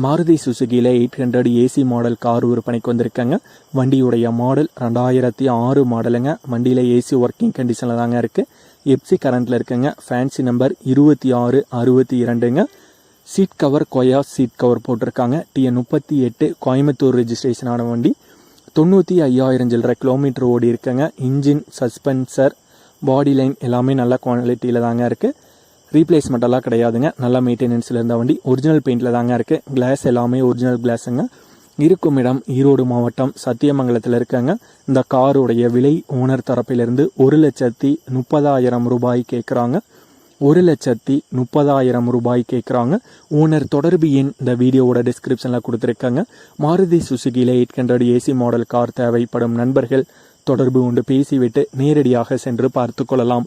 Maruti சுசுகியில் eight hundred AC model car விற்பனைக்கு வந்திருக்காங்க. வண்டியுடைய மாடல் ரெண்டாயிரத்தி ஆறு மாடலுங்க வண்டியில் ஏசி ஒர்க்கிங் கண்டிஷனில் தாங்க இருக்குது எப்சி கரண்ட்டில் இருக்குங்க. ஃபேன்சி நம்பர் இருபத்தி ஆறு அறுபத்தி இரண்டுங்க. சீட் கவர் கொயா சீட் கவர் போட்டிருக்காங்க. டிஎன் முப்பத்தி எட்டு கோயம்புத்தூர் ரெஜிஸ்ட்ரேஷனான வண்டி. தொண்ணூற்றி ஐயாயிரம் சில்லற கிலோமீட்டர் ஓடி இருக்குங்க. இன்ஜின் சஸ்பென்சர் பாடி லைன் எல்லாமே நல்ல குவாலிட்டியில் தாங்க இருக்குது ரீப்ளேஸ்மெண்ட்டெல்லாம் கிடையாதுங்க. நல்லா மெயின்டெனன்ஸில் இருந்த வண்டி. ஒரிஜினல் பெயிண்டில் தாங்க இருக்குது கிளாஸ் எல்லாமே ஒரிஜினல் கிளாஸுங்க இருக்கும் இடம் ஈரோடு மாவட்டம் சத்தியமங்கலத்தில் இருக்காங்க. இந்த காருடைய விலை ஓனர் தரப்பிலிருந்து ஒரு லட்சத்தி முப்பதாயிரம் ரூபாய் கேட்குறாங்க ஒரு லட்சத்தி முப்பதாயிரம் ரூபாய் கேட்குறாங்க ஓனர் தொடர்பு எண் இந்த வீடியோவோட டிஸ்கிரிப்ஷனில் கொடுத்துருக்காங்க. Maruti சுசுகியில் eight hundred AC model car தேவைப்படும் நண்பர்கள். தொடர்பு கொண்டு பேசிவிட்டு நேரடியாக சென்று பார்த்து கொள்ளலாம்.